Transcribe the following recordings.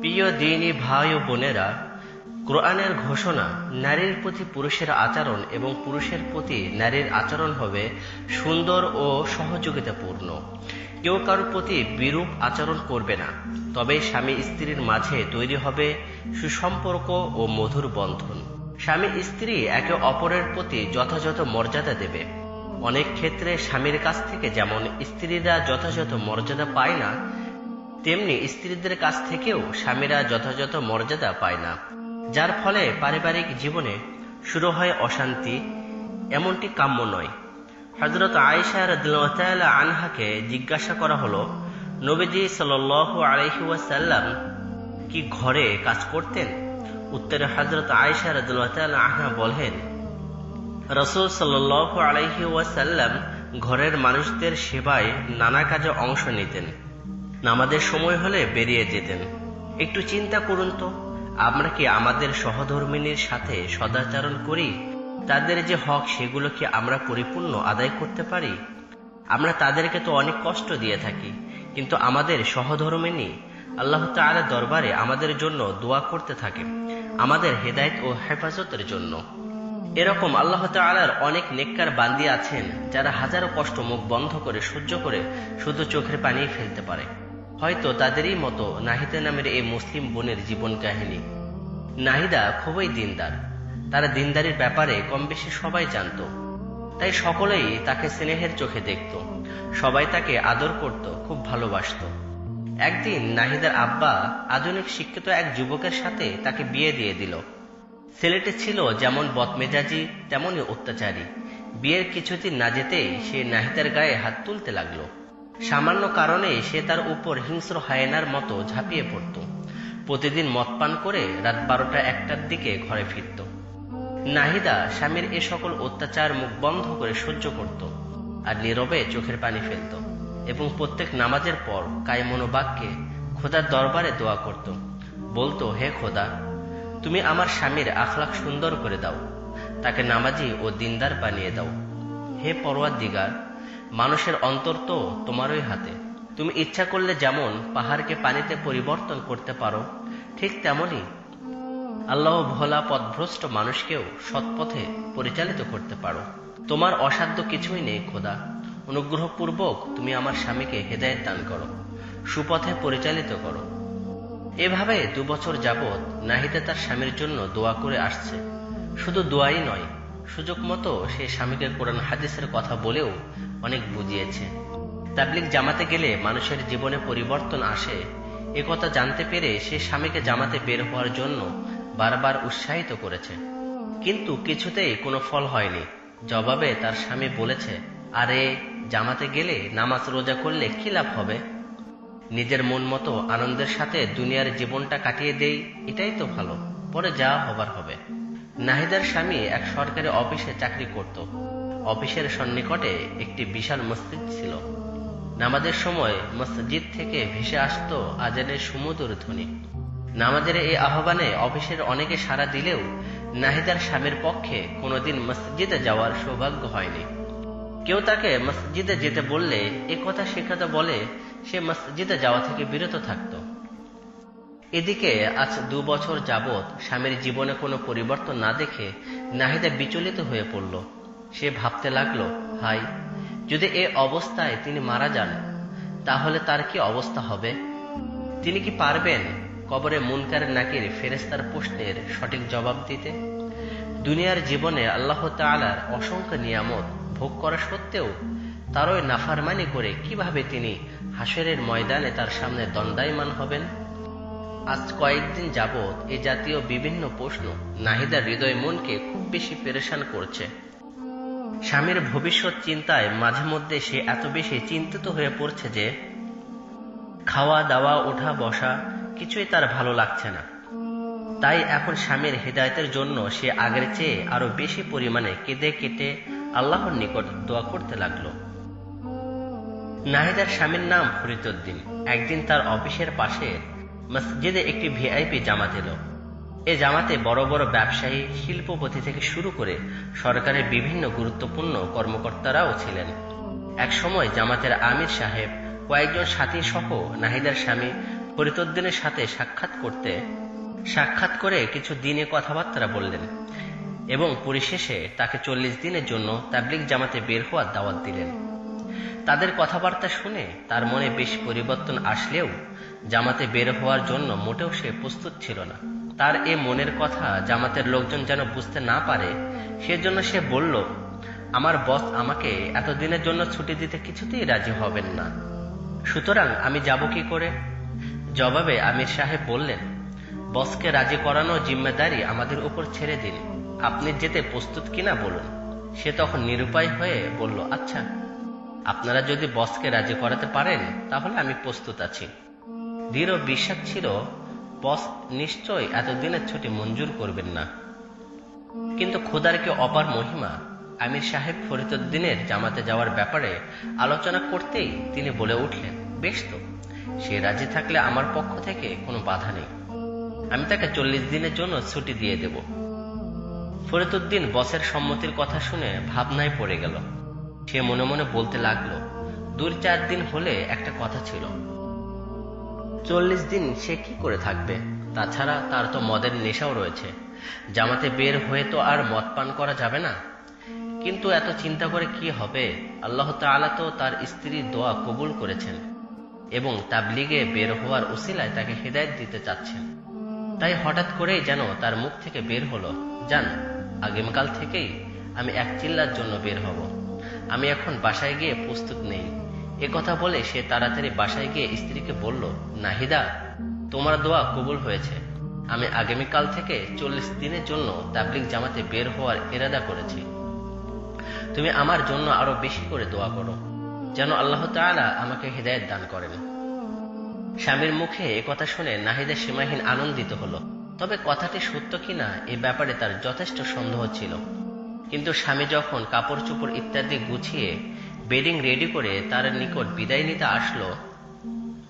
প্রিয় ভাই ও বোনেরা, কোরআনের ঘোষণা নারীর প্রতি পুরুষের আচরণ এবং পুরুষের প্রতি নারীর আচরণ হবে সুন্দর ও সহযোগিতাপূর্ণ। কেউ কারোর প্রতি বিরূপ আচরণ করবে না, তবে স্বামী স্ত্রীর মাঝে তৈরি হবে সুসম্পর্ক ও মধুর বন্ধন। স্বামী স্ত্রী একে অপরের প্রতি যথাযথ মর্যাদা দেবে। অনেক ক্ষেত্রে স্বামীর কাছ থেকে যেমন স্ত্রীরা যথাযথ মর্যাদা পায় না, তেমনি স্ত্রীদের কাছ থেকেও স্বামীরা যথাযথ মর্যাদা পায় না। যার ফলে পারিবারিক জীবনে শুরু হয় অশান্তি, এমনটি কাম্য নয়। হজরত আয়েশা রদুল্লাহ আনহাকে জিজ্ঞাসা করা হলো, নবীজি সাল আলহি ওয়াসাল্লাম কি ঘরে কাজ করতেন? উত্তরে হজরত আয়েশা রদুল্লাহ আনহা বলেন রসুল সাল আলহি ওয়াসাল্লাম ঘরের মানুষদের সেবায় নানা কাজে অংশ নিতেন। নামাজের সময় হলে বেরিয়ে যেতেন। একটু চিন্তা করুন তো, আমরা কি আমাদের সহধর্মিনীর সাথে সদাচরণ করি? তাদের যে হক, সেগুলো কি আমরা পরিপূর্ণ আদায় করতে পারি? আমরা তাদেরকে তো অনেক কষ্ট দিয়ে থাকি, কিন্তু আমাদের সহধর্মিনী আল্লাহ তাআলা দরবারে আমাদের জন্য দোয়া করতে থাকে, আমাদের হেদায়েত ও হেফাজতের জন্য। এরকম আল্লাহ তাআলার অনেক নেককার বান্দি আছেন, যারা হাজারো কষ্ট মুখ বন্ধ করে, সহ্য করে শুধু চোখের পানি ফেলতে পারে। হয়তো তাদেরই মতো নাহিদা নামের এই মুসলিম বোনের জীবন কাহিনী। নাহিদা খুবই দিনদার। তারা দিনদারির ব্যাপারে কম বেশি সবাই জানত। তাই সকলেই তাকে স্নেহের চোখে দেখত। সবাই তাকে আদর করত, খুব ভালোবাসত। একদিন নাহিদার আব্বা আধুনিক শিক্ষিত এক যুবকের সাথে তাকে বিয়ে দিয়ে দিল। ছেলেটি ছিল যেমন বদমেজাজি তেমনই অত্যাচারী। বিয়ের কিছুদিন না যেতেই সে নাহিদার গায়ে হাত তুলতে লাগল। সামান্য কারণে সে তার উপর হিংস্র হায়নার মতো ঝাঁপিয়ে পড়ত। প্রতিদিন মদ পান করে রাত বারোটা একটার দিকে ঘরে ফিরত। নাহিদা স্বামীর এ সকল অত্যাচার মুখ বন্ধ করে সহ্য করত আর নীরবে চোখের পানি ফেলত এবং প্রত্যেক নামাজের পর কায়মনোবাক্যে খোদার দরবারে দোয়া করত। বলতো, হে খোদা তুমি আমার স্বামীর আখলাখ সুন্দর করে দাও। তাকে নামাজি ও দিনদার বানিয়ে দাও। হে পরোয়ার দিগার মানুষের অন্তর তো তোমারই হাতে। তুমি ইচ্ছা করলে যেমন পাহাড়কে পানিতে পরিবর্তন করতে পারো, ঠিক তেমনই আল্লাহ ভোলা পথভ্রষ্ট মানুষকেও সৎপথে পরিচালিত করতে পারো। তোমার অসাধ্য কিছুই নেই, খোদা। অনুগ্রহপূর্বক তুমি আমার স্বামীকে হেদায়ত দান করো, সুপথে পরিচালিত করো। এভাবে দু বছর যাবৎ নাহিদা তার স্বামীর জন্য দোয়া করে আসছে। শুধু দোয়াই নয়, সুযোগ মতো সে স্বামীকে কোরআন হাদিসের কথা বলেও অনেক বুঝিয়েছে। তাবলিক জামাতে গেলে মানুষের জীবনে পরিবর্তন আসে। এ কথা জানতে পেরে সে স্বামীকে জামাতে বের হওয়ার জন্য বারবার উৎসাহিত করেছে। কিন্তু কিছুতেই কোনো ফল হয়নি। জবাবে তার স্বামী বলেছে, আরে, জামাতে গেলে নামাজ রোজা করলে কি লাভ হবে? নিজের মন মতো আনন্দের সাথে দুনিয়ার জীবনটা কাটিয়ে দেই, এটাই তো ভালো। পরে যা হবার হবে। নাহিদার স্বামী এক সরকারি অফিসে চাকরি করত। অফিসের সন্নিকটে একটি বিশাল মসজিদ ছিল। নামাজের সময় মসজিদ থেকে ভেসে আসত আজানের সুমধুর ধ্বনি। নামাজের এই আহ্বানে অফিসের অনেকে সাড়া দিলেও নাহিদার স্বামীর পক্ষে কোনোদিন মসজিদে যাওয়ার সৌভাগ্য হয়নি। কেউ তাকে মসজিদে যেতে বললে, এ কথা শেখাতে বলে, সে মসজিদে যাওয়া থেকে বিরত থাকত। এদিকে আজ দু বছর স্বামীর জীবনে কোনো পরিবর্তন না দেখে নাহিদা বিচলিত হয়ে পড়ল। সে ভাবতে লাগল, হাই, যদি এ অবস্থায় তিনি মারা যান, তাহলে তার কি অবস্থা হবে? তিনি কি পারবেন কবরে মুনকার নাকির ফেরেস্তার প্রশ্নের সঠিক জবাব দিতে? দুনিয়ার জীবনে আল্লাহ তালার অসংখ্য নিয়ামত ভোগ করা সত্ত্বেও তারই নাফারমানি করে কীভাবে তিনি হাসরের ময়দানে তার সামনে দণ্ডায়মান হবেন? আজ কয়েকদিন যাবৎ এ জাতীয় বিভিন্ন প্রশ্ন নাহিদার হৃদয় মনকে খুব বেশি পেরেশান করছে। স্বামীর ভবিষ্যৎ চিন্তায় মাঝে মধ্যে সে এত বেশি চিন্তিত হয়ে পড়ছে যে খাওয়া দাওয়া ওঠা বসা কিছুই তার ভালো লাগছে না। তাই এখন স্বামীর হৃদায়তের জন্য সে আগের চেয়ে আরও বেশি পরিমাণে কেঁদে কেটে আল্লাহর নিকট দোয়া করতে লাগল। নাহিদার স্বামীর নাম ফরিদুদ্দিন একদিন তার অফিসের পাশে মসজিদে একটি ভিআইপি জামাত এলো। এ জামাতে বড় বড় ব্যবসায়ী, শিল্পপতি থেকে শুরু করে সরকারের বিভিন্ন গুরুত্বপূর্ণ কর্মকর্তারাও ছিলেন। এক সময় জামাতের আমির সাহেব কয়েকজন সাথী সহ নাহিদার স্বামী ফরিদুদ্দিনের সাথে সাক্ষাৎ করতে সাক্ষাৎ করে কিছু দিনে কথাবার্তা বললেন এবং পরিশেষে তাকে চল্লিশ দিনের জন্য তাবলিক জামাতে বের হওয়ার দাওয়াত দিলেন। তাদের কথাবার্তা শুনে তার মনে বেশ পরিবর্তন আসলেও জামাতে বের হওয়ার জন্য মোটেও সে প্রস্তুত ছিল না। তার এ মনের কথা জামাতের লোকজন যেন বুঝতে না পারে, সেজন্য সে বলল, আমার বস আমাকে এতদিনের জন্য ছুটি দিতে কিছুতেই রাজি হবেন না। সুতরাং আমি যাব কি করে? জবাবে আমির সাহেব বললেন বসকে রাজি করানো জিম্মেদারি আমাদের উপর ছেড়ে দিন। আপনি যেতে প্রস্তুত কিনা বলুন। সে তখন নিরুপায় হয়ে বলল আচ্ছা আপনারা যদি বসকে রাজি করাতে পারেন, তাহলে আমি প্রস্তুত আছি। দৃঢ় বিশ্বাস ছিল, বস নিশ্চয় এতদিনের ছুটি মঞ্জুর করবেন না। কিন্তু খোদার কি অপার মহিমা? আমির সাহেব ফরিদুদ্দিনের জামাতে যাওয়ার ব্যাপারে আলোচনা করতেই তিনি বলে উঠলেন, বেশ তো, সে রাজি থাকলে আমার পক্ষ থেকে কোনো বাধা নেই। আমি তাকে চল্লিশ দিনের জন্য ছুটি দিয়ে দেব। ফরিদুদ্দিন বসের সম্মতির কথা শুনে ভাবনায় পড়ে গেল। সে মনে মনে বলতে লাগল, দূর চার দিন হলে একটা কথা ছিল। চল্লিশ দিন সে কি করে থাকবে? তাছাড়া তার তো মদের নেশাও রয়েছে। জামাতে বের হয়ে তো আর মদ পান করা যাবে না। কিন্তু এত চিন্তা করে কি হবে? আল্লাহ তাআলা তো তার স্ত্রীর দোয়া কবুল করেছেন এবং তাবলিগে বের হওয়ার উসিলায় তাকে হেদায়ত দিতে চাচ্ছেন। তাই হঠাৎ করেই যেন তার মুখ থেকে বের হলো, জান, আগামীকাল থেকেই আমি এক চিল্লার জন্য বের হব। আমি এখন বাসায় গিয়ে প্রস্তুত নেই। এ কথা বলে সে তাড়াতাড়ি বাসায় গিয়ে স্ত্রীকে বলল, নাহিদা, তোমার দোয়া কবুল হয়েছে। আমি আগামীকাল থেকে চল্লিশ দিনের জন্য তাবলিক জামাতে বের হওয়ার এরাদা করেছি। তুমি আমার জন্য আরও বেশি করে দোয়া করো, যেন আল্লাহ তাআলা আমাকে হৃদায়ত দান করেন। স্বামীর মুখে এ কথা শুনে নাহিদা সীমাহীন আনন্দিত হলো। তবে কথাটি সত্য কিনা এ ব্যাপারে তার যথেষ্ট সন্দেহ ছিল। কিন্তু স্বামী যখন কাপড় চোপড় ইত্যাদি গুছিয়ে বেডিং রেডি করে তার নিকট বিদায় নিতে আসলো,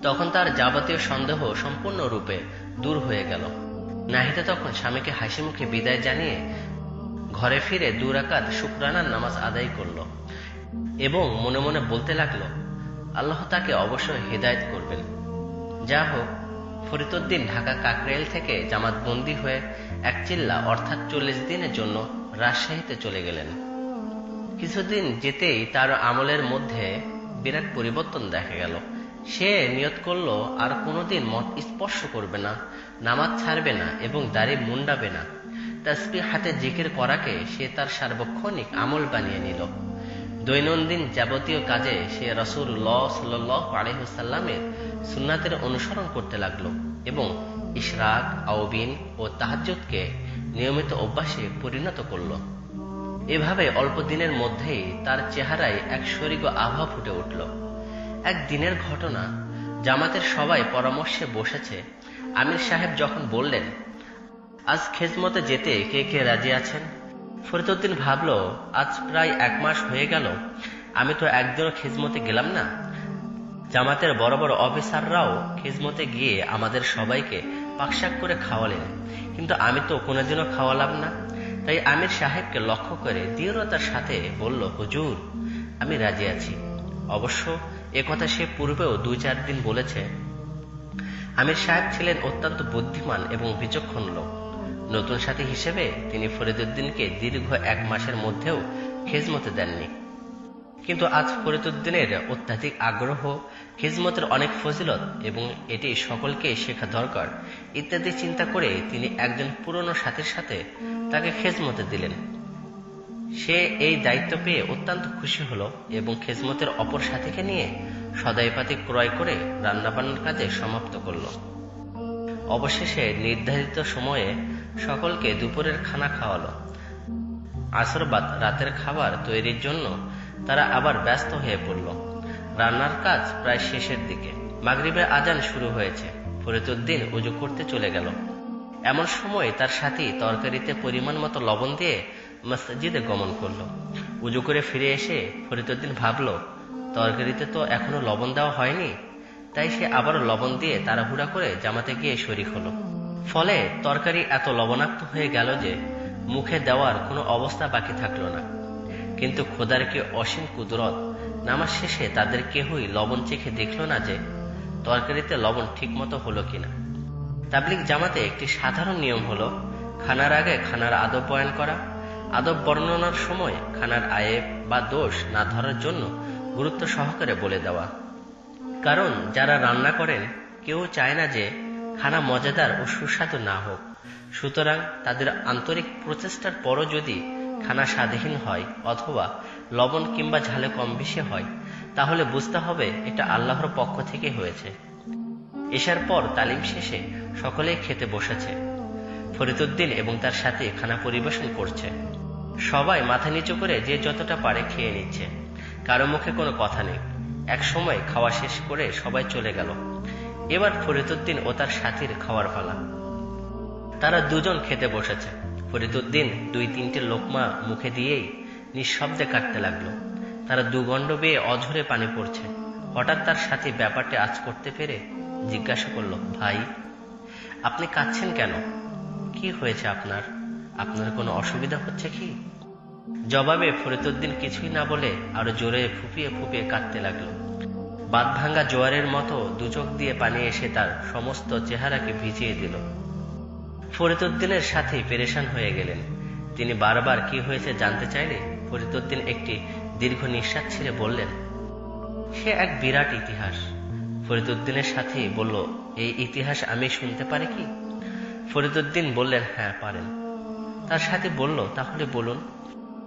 তখন তার যাবতীয় সন্দেহ সম্পূর্ণরূপে দূর হয়ে গেল। নাহিদা তখন স্বামীকে হাসি মুখে বিদায় জানিয়ে ঘরে ফিরে দু দুরাকাত শুক্রানার নামাজ আদায় করল এবং মনে মনে বলতে লাগল, আল্লাহ তাকে অবশ্যই হেদায়ত করবেন। যা হোক ফরিদুদ্দিন ঢাকা কাকরেল থেকে জামাত বন্দী হয়ে এক চিল্লা অর্থাৎ চল্লিশ দিনের জন্য রাজশাহীতে চলে গেলেন। কিছুদিন যেতেই তার আমলের মধ্যে বিরাট পরিবর্তন দেখা গেল। সে নিয়ত করল, আর কোনোদিন মত স্পর্শ করবে না, নামাজ ছাড়বে না এবং দাড়ি মুন্ডাবে না। তাসবি হাতে জিকির করাকে সে তার সার্বক্ষণিক আমল বানিয়ে নিল। দৈনন্দিন যাবতীয় কাজে সে রসুল্লাহ সাল আলহ্লামের সুন্নাতের অনুসরণ করতে লাগল এবং ইশরাক আউবিন ও তাহাজ্জুদকে নিয়মিত অভ্যাসে পরিণত করল। এভাবে অল্প দিনের মধ্যেই তার চেহারায় এক শরিক আভা ফুটে উঠল। এক দিনের ঘটনা, জামাতের সবাই পরামর্শে বসেছে। আমির সাহেব যখন বললেন, আজ খেজমতে যেতে কে কে রাজি আছেন? ফরিদুদ্দিন ভাবল, আজ প্রায় এক মাস হয়ে গেল, আমি তো একদিনও খেজমতে গেলাম না। জামাতের বড় বড় অফিসাররাও খেজমতে গিয়ে আমাদের সবাইকে পাকশাক করে খাওয়ালেন। কিন্তু আমি তো কোনোদিনও খাওয়ালাম না। তাই আমির সাহেবকে লক্ষ্য করে দৃঢ়তার সাথে বলল, হুজুর, আমি রাজি আছি। অবশ্য এ কথা সে পূর্বেও দুই চার দিন বলেছে। আমির সাহেব ছিলেন অত্যন্ত বুদ্ধিমান এবং বিচক্ষণ লোক। নতুন সাথী হিসেবে তিনি ফরিদুদ্দিনকে দীর্ঘ এক মাসের মধ্যেও খেজমতে দেননি। কিন্তু আজ ফরিদুদ্দিনের অত্যাধিক আগ্রহ, খিজমতের অনেক ফজিলত এবং এটি সকলকে শেখা দরকার ইত্যাদি চিন্তা করে তিনি একজন পুরনো সাথীর সাথে তাকে খেজমতে দিলেন। সে এই দায়িত্ব পেয়ে অত্যন্ত খুশি হল এবং খেজমতের অপর সাথীকে নিয়ে সদাইপাতি ক্রয় করে রান্নাবান্নার কাজে সমাপ্ত করল। অবশেষে নির্ধারিত সময়ে সকলকে দুপুরের খানা খাওয়ালো। আসরবাদ রাতের খাবার তৈরির জন্য তারা আবার ব্যস্ত হয়ে পড়ল। রান্নার কাজ প্রায় শেষের দিকে। মাগরিবের আজান শুরু হয়েছে। ফরিদুদ্দিন উজু করতে চলে গেল। এমন সময় তার সাথী তরকারিতে পরিমাণ মতো লবণ দিয়ে মসজিদে গমন করল। উজু করে ফিরে এসে ফরিদুদ্দিন ভাবল, তরকারিতে তো এখনও লবণ দেওয়া হয়নি। তাই সে আবারও লবণ দিয়ে তাড়াহুড়া করে জামাতে গিয়ে শরিক হলো। ফলে তরকারি এত লবণাক্ত হয়ে গেল যে মুখে দেওয়ার কোনো অবস্থা বাকি থাকল না। কিন্তু খোদার কি অসীম কুদরত নামাজ শেষে তাদের কেহই লবণ চেখে দেখল না যে তরকারিতে লবণ ঠিকমতো হলো কিনা? তাবলিক জামাতে একটি সাধারণ নিয়ম হলো, খানার আগে খানার আদব বয়ান করা, আদব বর্ণনার সময় খানার আয়েব বা দোষ না ধরার জন্য গুরুত্ব সহকারে বলে দেওয়া। কারণ যারা রান্না করেন, কেউ চায় না যে খানা মজাদার ও সুস্বাদু না হোক। সুতরাং তাদের আন্তরিক প্রচেষ্টার পরও যদি খানা স্বাদহীন হয় অথবা লবণ কিংবা ঝালে কম বেশি হয়, তাহলে বুঝতে হবে এটা আল্লাহর পক্ষ থেকে হয়েছে। এসার পর তালিম শেষে সকলেই খেতে বসেছে। ফরিদুদ্দিন এবং তার সাথে খানা পরিবেশন করছে। সবাই মাথা নিচু করে যে যতটা পারে খেয়ে নিচ্ছে। কারও মুখে কোনো কথা নেই। এক সময় খাওয়া শেষ করে সবাই চলে গেল। এবার ফরিদুদ্দিন ও তার সাথীর খাওয়ার পালা। তারা দুজন খেতে বসেছে। ফরিদুদ্দিন দুই তিনটে লোকমা মুখে দিয়েই নিঃশব্দে কাটতে লাগল। তারা দুগণ্ড বেয়ে অঝরে পানি পড়ছে। হঠাৎ তার সাথে ব্যাপারটা আজ করতে পেরে জিজ্ঞাসা করল, ভাই, আপনি কাঁদছেন কেন? কি হয়েছে আপনার? আপনার কোনো অসুবিধা হচ্ছে কি? জবাবে ফরিদুদ্দিন কিছুই না বলে আরও জোরে ফুপিয়ে ফুপিয়ে কাঁদতে লাগল। বাদ ভাঙ্গা জোয়ারের মতো দুচোখ দিয়ে পানি এসে তার সমস্ত চেহারাকে ভিজিয়ে দিল। ফরিদুদ্দিনের সাথেই পেরেশান হয়ে গেলেন। তিনি বারবার কি হয়েছে জানতে চাইলে ফরিদুদ্দিন একটি দীর্ঘ নিঃশ্বাস ছেড়ে বললেন, সে এক বিরাট ইতিহাস। ফরিদুদ্দিনের সাথেই বলল, এই ইতিহাস আমি শুনতে পারি কি? ফরিদুদ্দিন বললেন হ্যাঁ পারেন। তার সাথে বলল, তাহলে বলুন।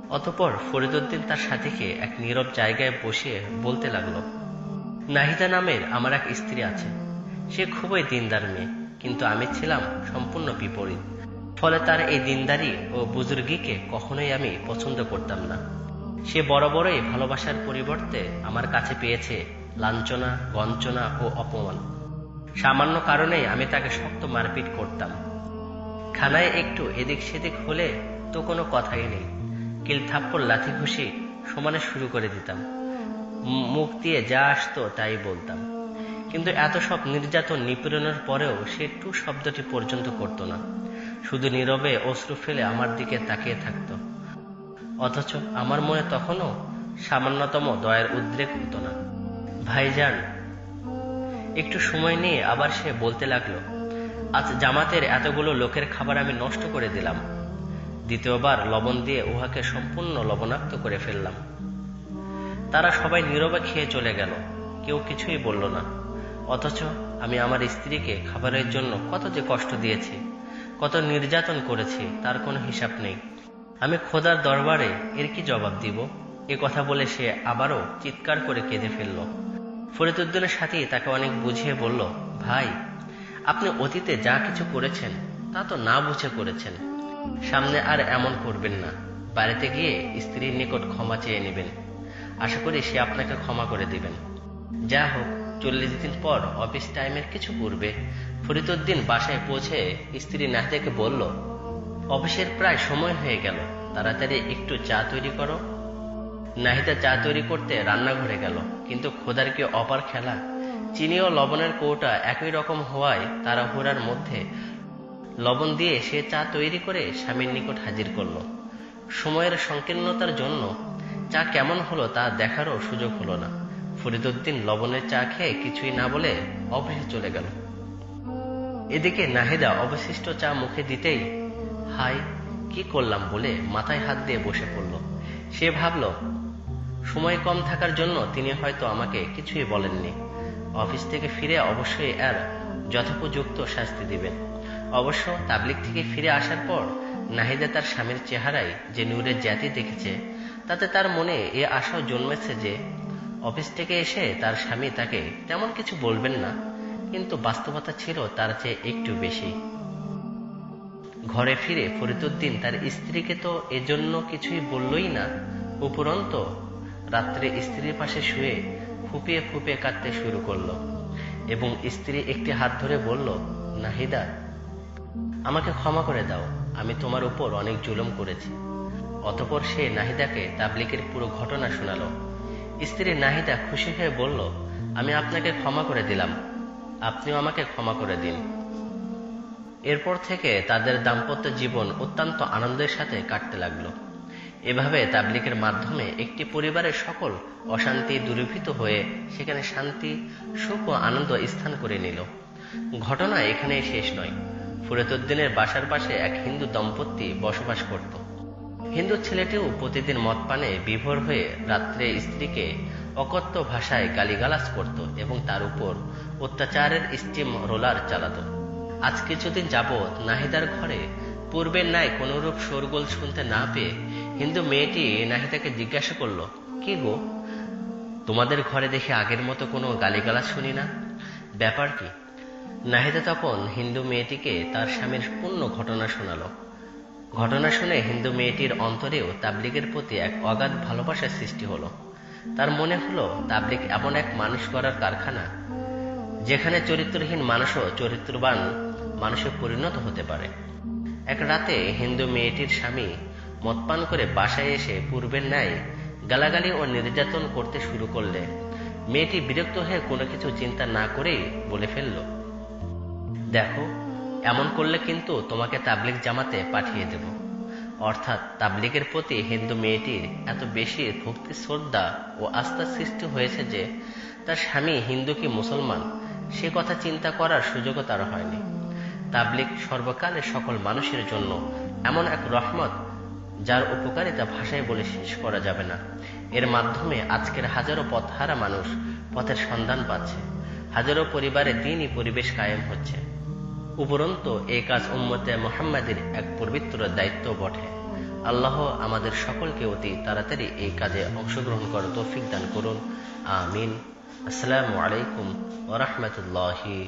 অতপর ফরিদুদ্দিন তার সাথীকে এক নীরব জায়গায় বসিয়ে বলতে লাগল নাহিদা নামের আমার এক স্ত্রী আছে। সে খুবই দিনদার মেয়ে, কিন্তু আমি ছিলাম সম্পূর্ণ বিপরীত। ফলে তার এই দিনদারি ও বুজুর্গিকে কখনোই আমি পছন্দ করতাম না। সে বড় বড়ই ভালোবাসার পরিবর্তে আমার কাছে পেয়েছে লাঞ্ছনা গঞ্চনা ও অপমান। সামান্য কারণেই আমি তাকে শক্ত মারপিট করতাম। খানায় একটু এদিক সেদিক হলে তো কোনো কথাই নেই। কিল থাপ্পড়, লাথি ঘুষি সমানে শুরু করে দিতাম। মুখ দিয়ে যা আসতো তাই বলতাম। কিন্তু এত সব নির্যাতন নিপীড়নের পরেও সে টু শব্দটি পর্যন্ত করত না। শুধু নীরবে অশ্রু ফেলে আমার দিকে তাকিয়ে থাকত। অথচ আমার মনে তখনও সামান্যতম দয়ের উদ্রেক হতো না। ভাইজান, একটু সময় নিয়ে আবার সে বলতে লাগল, আজ জামাতের এতগুলো লোকের খাবার আমি নষ্ট করে দিলাম। দ্বিতীয়বার লবণ দিয়ে উহাকে সম্পূর্ণ লবণাক্ত করে ফেললাম। তারা সবাই নীরবে খেয়ে চলে গেল। কেউ কিছুই বলল না। অথচ আমি আমার স্ত্রীকে খাবারের জন্য কত যে কষ্ট দিয়েছি, কত নির্যাতন করেছি, তার কোনো হিসাব নেই। আমি খোদার দরবারে এর কি জবাব দিব? এ কথা বলে সে আবারও চিৎকার করে কেঁদে ফেলল। ফরিদুদ্দিনের সাথেই তাকে অনেক বুঝিয়ে বলল, ভাই, আপনি অতীতে যা কিছু করেছেন, তা তো না বুঝে করেছেন। সামনে আর এমন করবেন না। বাড়িতে গিয়ে স্ত্রীর নিকট ক্ষমা চেয়ে নেবেন। আশা করি সে আপনাকে ক্ষমা করে দিবেন। যা হোক, চল্লিশ দিন পর অফিস টাইমের কিছু পূর্বে ফরিদুদ্দিন বাসায় পৌঁছে স্ত্রী নাহিদাকে বলল, অফিসের প্রায় সময় হয়ে গেল, তাড়াতাড়ি একটু চা তৈরি করো। নাহিদা চা তৈরি করতে রান্নাঘরে গেল, কিন্তু খোদার কি অপার খেলা? চিনি ও লবণের কৌটা একই রকম হওয়ায় তারা হুড়ার মধ্যে লবণ দিয়ে সে চা তৈরি করে স্বামীর নিকট হাজির করল। সময়ের সংকীর্ণতার জন্য চা কেমন হলো তা দেখারও সুযোগ হলো না। ফরিদুদ্দিন লবণের চা খেয়ে কিছুই না বলে অফিসে চলে গেল। এদিকে নাহিদা অবশিষ্ট চা মুখে দিতেই, হাই, কি করলাম? বলে মাথায় হাত দিয়ে বসে পড়ল। সে ভাবল, সময় কম থাকার জন্য তিনি হয়তো আমাকে কিছুই বলেননি। অফিস থেকে ফিরে অবশ্যই এর যথোপযুক্ত শাস্তি দিবেন। অবশ্য তাবলিক থেকে ফিরে আসার পর নাহিদা তার স্বামীর চেহারায় যে নূরের জাতি দেখেছে তাতে তার মনে এ আশাও জন্মেছে যে, অফিস থেকে এসে তার স্বামী তাকে তেমন কিছু বলবেন না, কিন্তু বাস্তবতা ছিল তার চেয়ে একটু বেশি। ঘরে ফিরে ফরিদুদ্দিন তার স্ত্রীকে তো এজন্য কিছুই বললই না, উপরন্ত রাত্রে স্ত্রীর পাশে শুয়ে ফুপিয়ে ফুপিয়ে কাঁদতে শুরু করল এবং স্ত্রী একটি হাত ধরে বলল, নাহিদা, আমাকে ক্ষমা করে দাও, আমি তোমার উপর অনেক জুলুম করেছি। অতপর সে নাহিদাকে তাবলিকের পুরো ঘটনা শোনালো। স্ত্রী নাহিদা খুশি হয়ে বলল, আমি আপনাকে ক্ষমা করে দিলাম। আপনিও আমাকে ক্ষমা করে দিন। এরপর থেকে তাদের দাম্পত্য জীবন অত্যন্ত আনন্দের সাথে কাটতে লাগল। এভাবে তাবলিকের মাধ্যমে একটি পরিবারের সকল অশান্তি দূরীভূত হয়ে সেখানে শান্তি, সুখ ও আনন্দ স্থান করে নিল। ঘটনা এখানেই শেষ নয়। ফরিদুদ্দিনের বাসার পাশে এক হিন্দু দম্পতি বসবাস করত। হিন্দু ছেলেটিও প্রতিদিন মদ পানে বিভোর হয়ে রাত্রে স্ত্রীকে অকথ্য ভাষায় গালিগালাজ করত এবং তার উপর অত্যাচারের স্টিম রোলার চালাত। আজ কিছুদিন যাবৎ নাহিদার ঘরে পূর্বের ন্যায় কোনরূপ শোরগোল শুনতে না পেয়ে হিন্দু মেয়েটি নাহিদাকে জিজ্ঞাসা করল, কি গো? তোমাদের ঘরে দেখে আগের মতো কোনো গালিগালাজ শুনি না? ব্যাপার কি? নাহিদা তখন হিন্দু মেয়েটিকে তার স্বামীর পূর্ণ ঘটনা শোনালো। ঘটনা শুনে হিন্দু মেয়েটির অন্তরেও তাবলিগের প্রতি এক অগাধ ভালোবাসার সৃষ্টি হলো। তার মনে হলো, তাবলিগ এমন এক মানুষ করার কারখানা, যেখানে চরিত্রহীন মানুষও চরিত্রবান মানুষে পরিণত হতে পারে। এক রাতে হিন্দু মেয়েটির স্বামী মদপান করে বাসায় এসে পূর্বের ন্যায় গালাগালি ও নির্যাতন করতে শুরু করলে মেয়েটি বিরক্ত হয়ে কোনো কিছু চিন্তা না করেই বলে ফেলল। দেখো এমন করলে কিন্তু তোমাকে তাবলিগ জামাতে পাঠিয়ে দেব। অর্থাৎ তাবলিগের প্রতি হিন্দু মেয়েটির এত বেশি ভক্তি, শ্রদ্ধা ও আস্থার সৃষ্টি হয়েছে যে তার স্বামী হিন্দু কি মুসলমান, সে কথা চিন্তা করার সুযোগও তার হয়নি। তাবলিগ সর্বকালের সকল মানুষের জন্য এমন এক রহমত যার উপকারিতা ভাষায় বলে শেষ করা যাবে না। এর মাধ্যমে আজকের হাজারো পথহারা মানুষ পথের সন্ধান পাচ্ছে। হাজারো পরিবারে দিনই পরিবেশ কায়েম হচ্ছে। উপরন্তু এ কাজ উম্মতে মোহাম্মদের এক পবিত্র দায়িত্ব বটে। আল্লাহ আমাদের সকলকে অতি তাড়াতাড়ি এই কাজে অংশগ্রহণ করার তৌফিক দান করুন। আমিন। আসসালামু আলাইকুম ওরহমতুল্লাহি